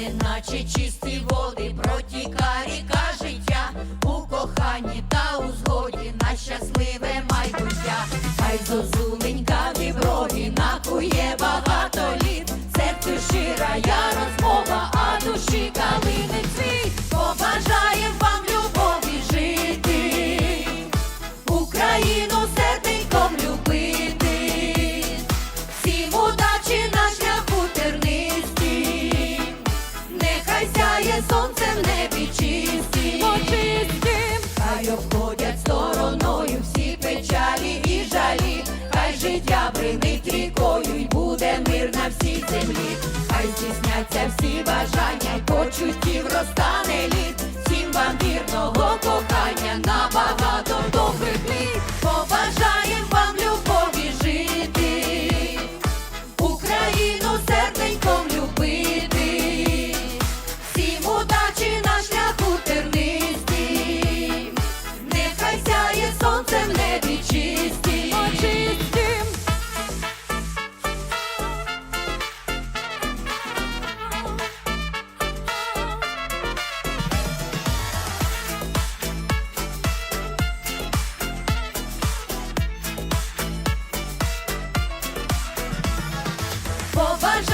неначе чисті води, протіка ріка життя у коханні та у згоді на щасливе майбуття, хай зозуменька. Життя рікою й буде мир на всій землі, хай здійсняться всі бажання почуттів розтане лід, всім вам вірного poważnie.